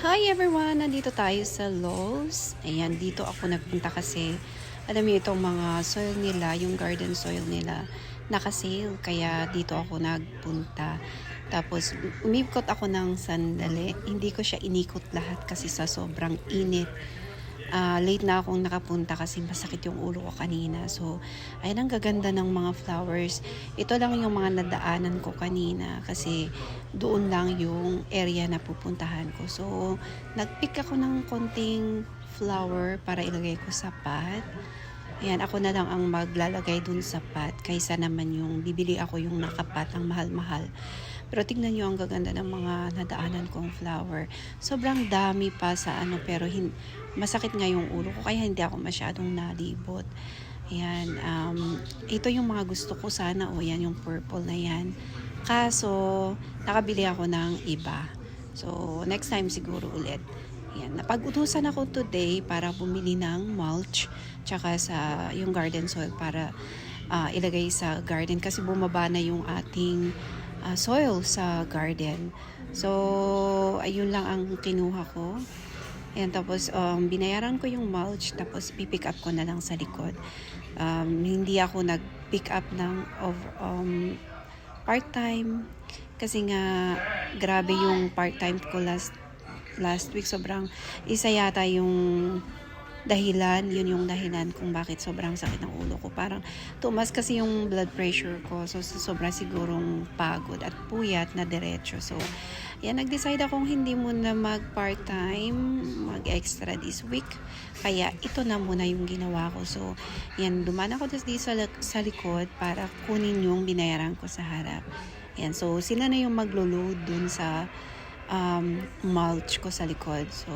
Hi everyone! Nandito tayo sa Lowe's. Ayan, dito ako nagpunta kasi alam niyo itong mga soil nila, yung garden soil nila, naka-sale. Kaya dito ako nagpunta. Tapos, umikot ako ng sandali. Hindi ko siya inikot lahat kasi sa sobrang init. Ah, late na akong nakapunta kasi masakit yung ulo ko kanina. So, ayun ang gaganda ng mga flowers. Ito lang yung mga nadaanan ko kanina kasi doon lang yung area na pupuntahan ko. So, nagpick ako ng konting flower para ilagay ko sa pot. Ayan, ako na lang ang maglalagay dun sa pot kaysa naman yung bibili ako yung nakapat ang mahal-mahal. Pero tingnan nyo ang gaganda ng mga nadaanan kong flower. Sobrang dami pa sa ano pero hin- masakit nga yung ulo ko kaya hindi ako masyadong nalibot. Ayan, um, ito yung mga gusto ko sana. O yan, yung purple na yan. Kaso, nakabili ako ng iba. So, next time siguro ulit. Ayan, napag-utusan ako today para bumili ng mulch tsaka sa yung garden soil para ah, ilagay sa garden kasi bumaba na yung ating ah, soil sa garden. So, ayun lang ang kinuha ko. Ayan, tapos um, binayaran ko yung mulch, tapos pipick up ko na lang sa likod. Um, hindi ako nag-pick up ng of, um, part-time kasi nga grabe yung part-time ko last last week sobrang isa yata yung dahilan, yun yung dahilan kung bakit sobrang sakit ng ulo ko. Parang tumas kasi yung blood pressure ko. So, so sobrang sigurong pagod at puyat na diretso. So, yan, nag-decide akong hindi muna mag-part-time, mag-extra this week. Kaya ito na muna yung ginawa ko. So, yan, duman ako dito sa, sa likod para kunin yung binayaran ko sa harap. Yan, so sila na yung maglo-load dun sa um, mulch ko sa likod. So,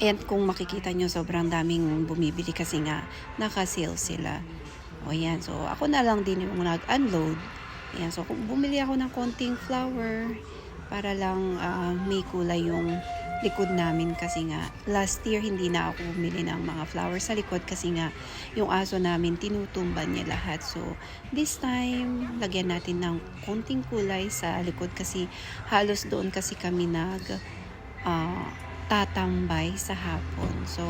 Ayan, kung makikita nyo, sobrang daming bumibili kasi nga naka-sale sila. O yan, so ako na lang din yung nag-unload. Ayan, so kung bumili ako ng konting flower para lang ah, may kulay yung likod namin kasi nga last year hindi na ako bumili ng mga flowers sa likod kasi nga yung aso namin tinutumban niya lahat. So this time, lagyan natin ng konting kulay sa likod kasi halos doon kasi kami nag ah, tatambay sa hapon. So,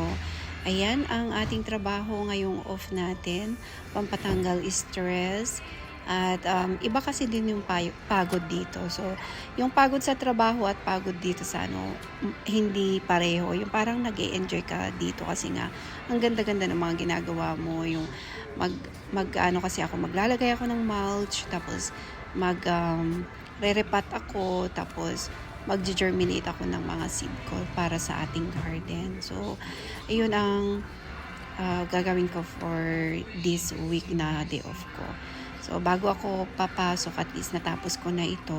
ayan ang ating trabaho ngayong off natin. Pampatanggal stress. At um, iba kasi din yung pagod dito. So, yung pagod sa trabaho at pagod dito sa ano, hindi pareho. Yung parang nag enjoy ka dito kasi nga, ang ganda-ganda ng mga ginagawa mo. Yung mag, mag ano kasi ako, maglalagay ako ng mulch, tapos mag, um, re-repat ako, tapos mag-germinate ako ng mga seed ko para sa ating garden. So, ayun ang uh, gagawin ko for this week na day off ko. So, bago ako papasok, at least natapos ko na ito.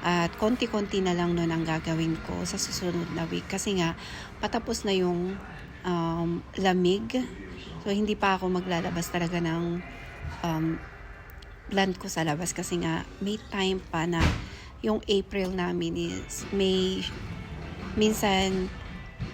At konti-konti na lang nun ang gagawin ko sa susunod na week. Kasi nga, patapos na yung um, lamig. So, hindi pa ako maglalabas talaga ng um, plant ko sa labas. Kasi nga, may time pa na yung April namin is may minsan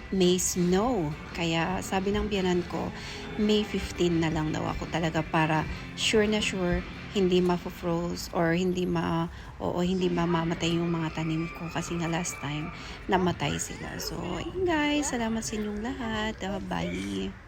may snow. Kaya sabi ng biyanan ko, May 15 na lang daw ako talaga para sure na sure hindi ma-froze or hindi ma oo hindi mamamatay yung mga tanim ko kasi nga last time namatay sila. So, ayun guys, salamat sa inyong lahat. Bye.